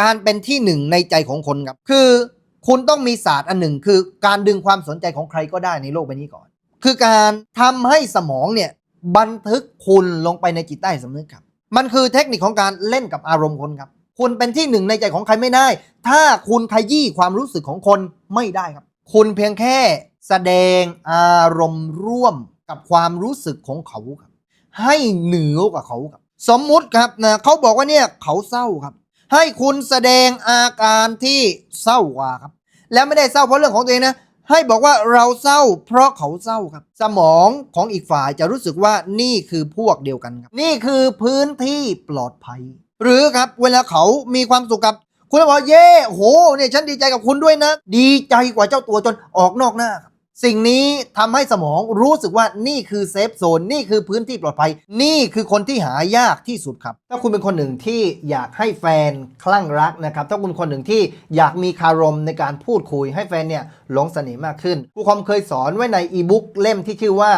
การเป็นที่หนึ่งในใจของคนครับ คือคุณต้องมีศาสตร์อันหนึ่ง คือการดึงความสนใจของใครก็ได้ในโลกใบนี้ก่อน คือการทำให้สมองเนี่ยบันทึกคุณลงไปในจิตใต้สำนึกครับ มันคือเทคนิคของการเล่นกับอารมณ์คนครับ คุณเป็นที่หนึ่งในใจของใครไม่ได้ ถ้าคุณขยี้ความรู้สึกของคนไม่ได้ครับ คุณเพียงแค่แสดงอารมณ์ร่วมกับความรู้สึกของเขาครับ ให้เหนือกว่าเขาครับ สมมุติครับนะเขาบอกว่าเนี่ยเขาเศร้าครับ ให้คุณแสดงอาการที่เศร้ากว่าครับ แล้วไม่ได้เศร้าเพราะเรื่องของตัวเองนะให้บอกว่าเราเศร้าเพราะเขาเศร้าครับ สมองของอีกฝ่ายจะรู้สึกว่านี่คือพวกเดียวกันครับ นี่คือพื้นที่ปลอดภัย หรือครับเวลาเขามีความสุขกับ คุณบอกเย่โหเนี่ยฉันดีใจกับคุณด้วยนะ ดีใจกว่าเจ้าตัวจนออกนอกหน้าครับ สิ่งนี้ทำให้สมองรู้สึกว่านี่คือเซฟโซนนี่คือพื้นที่ปลอดภัย นี่คือคนที่หายากที่สุดครับ ถ้าคุณเป็นคนหนึ่งที่อยากให้แฟนคลั่งรักนะครับ ถ้าคุณคนหนึ่งที่อยากมีคารมในการพูดคุยให้แฟนเนี่ยหลงเสน่ห์มากขึ้นครูคอมเคยสอนไว้ในอีบุ๊กเล่มที่ชื่อว่า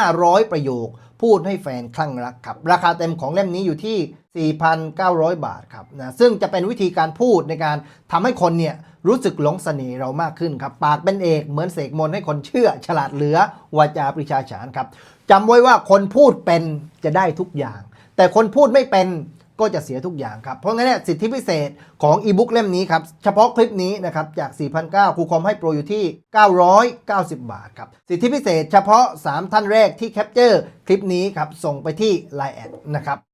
500 ประโยค พูดให้แฟนคลั่งรักครับ ราคาเต็มของเล่มนี้อยู่ที่ 4,900 บาทครับนะซึ่งจะเป็นวิธีการพูดในการทำให้คนเนี่ย รู้สึกหลงเสน่ห์เรามากขึ้นครับ ปากเป็นเอกเหมือนเสกมนให้คนเชื่อ ฉลาดเหลือวาจาปริชาฉานครับจำไว้ว่าคนพูดเป็นจะได้ทุกอย่าง แต่คนพูดไม่เป็นก็จะเสียทุกอย่างครับ เพราะงั้นเนี่ยสิทธิพิเศษของอีบุ๊กเล่มนี้ครับ เฉพาะคลิปนี้นะครับ จาก 4,900ครูคอมให้โปรอยู่ที่ 990 บาทครับ สิทธิพิเศษเฉพาะ 3 ท่านแรกที่แคปเจอร์คลิปนี้ครับ ส่งไปที่ Line แอดนะครับ